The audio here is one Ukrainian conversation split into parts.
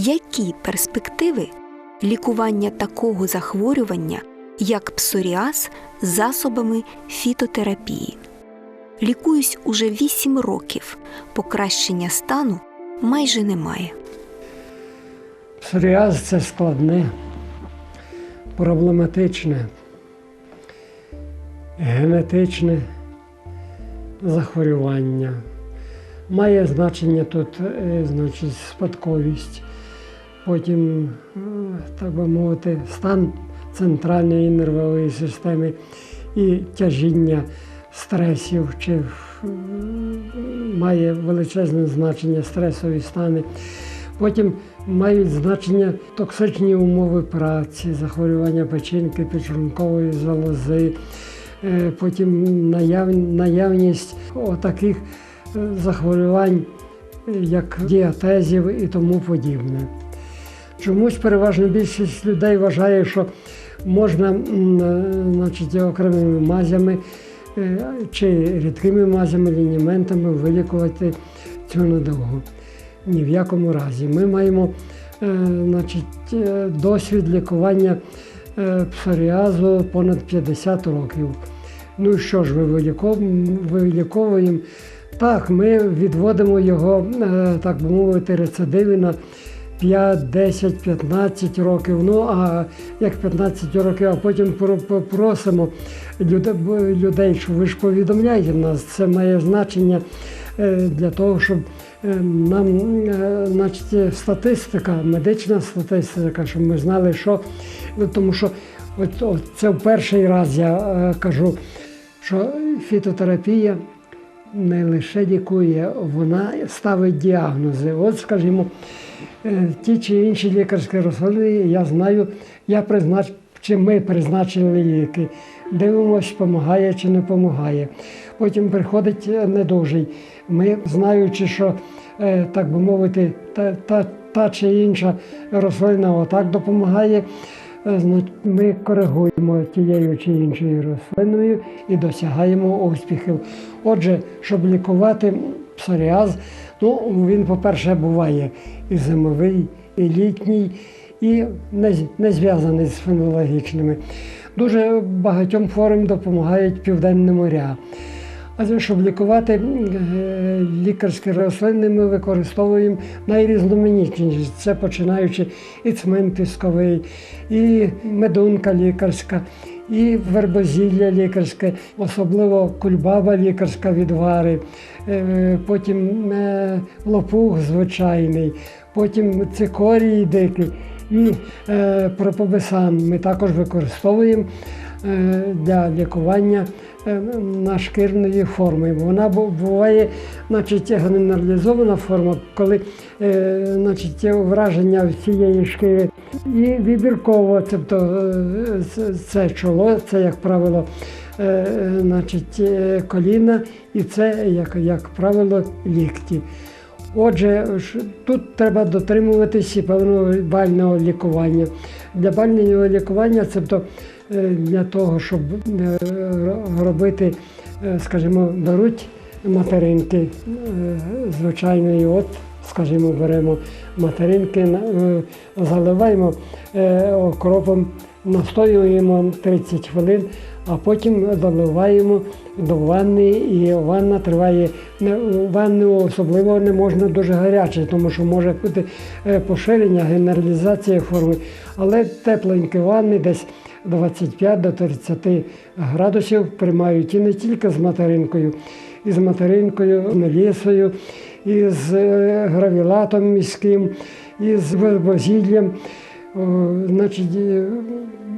Які перспективи лікування такого захворювання, як псоріаз, засобами фітотерапії? Лікуюсь уже 8 років. Покращення стану майже немає. Псоріаз це складне, проблематичне, генетичне захворювання. Має значення тут, е, значить, спадковість, потім, е, так би мовити, стан центральної нервової системи і тяжіння стресів, чи має величезне значення стресові стани. Потім мають значення токсичні умови праці, захворювання печінки, підшлункової залози, е, потім наяв- наявність таких захворювань, е, як діатезів і тому подібне. Чомусь переважна більшість людей вважає, що можна е, значить, окремими мазями е, чи рідкими мазями, лініментами вилікувати цю недугу. Ні в якому разі. Ми маємо е, значить, досвід лікування псоріазу понад 50 років. Ну що ж, ми виліковуємо? Так, ми відводимо його, так би мовити, рецидиви на 5, 10, 15 років. Ну а як 15 років, а потім про- про- просимо людей, що ви ж повідомляєте нас, це має значення е, для того, щоб е, нам, е, значить, статистика, медична статистика, щоб ми знали, що тому що от, от це в перший раз я кажу, що фітотерапія не лише лікує, вона ставить діагнози. От, скажімо, е, ті чи інші лікарські рослини, я знаю, я признач, чи ми призначили ліки. Дивимося, допомагає чи не допомагає. Потім приходить недужий. Ми, знаючи, що, е, так би мовити, та, та, та чи інша рослина отак допомагає, ми коригуємо тією чи іншою рослиною і досягаємо успіхів. Отже, щоб лікувати псоріаз, ну, він, по-перше, буває і зимовий, і літній, і не, не зв'язаний з фенологічними. Дуже багатьом хворим допомагають південні моря. А щоб лікувати е, лікарські рослини, ми використовуємо найрізноманітніші. Це починаючи і цмин пісковий, і медунка лікарська, і вербозілля лікарське, особливо кульбаба лікарська відвари, е, потім е, лопух звичайний, потім цикорій дикий і е, ми також використовуємо е, для лікування е, нашкірної форми. Вона буває значить, генералізована форма, коли значить, враження всієї шкіри. І вибірково, тобто це- чоло, це, як правило, значить, коліна, і це, як, як правило, лікті. Отже, тут треба дотримуватися певного бального лікування. Для бального лікування, тобто е, для того, щоб е, робити, е, скажімо, беруть материнки звичайної, от, скажімо, беремо материнки, заливаємо окропом, настоюємо 30 хвилин, а потім заливаємо до ванни, і ванна триває. Ванну особливо не можна дуже гаряче, тому що може бути е, поширення, генералізація форми. Але тепленькі ванни десь 25 до 30 градусів приймають і не тільки з материнкою, і з материнкою, мелісою, і з е, гравілатом міським, і з вербозіллям. О, Значить, е,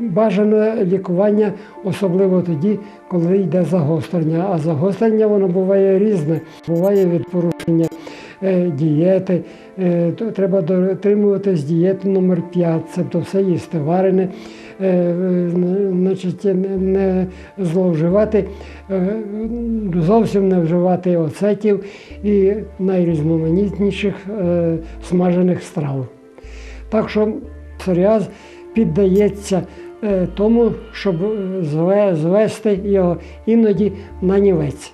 бажане лікування, особливо тоді, коли йде загострення. А загострення воно буває різне. Буває від порушення е, дієти. Е, треба дотримуватись дієти номер 5, тобто все їсти варене, е, е, значить, не, зловживати, е, зовсім не вживати оцетів і найрізноманітніших е, смажених страв. Так що псоріаз піддається е, тому, щоб е, звести його іноді на нівець.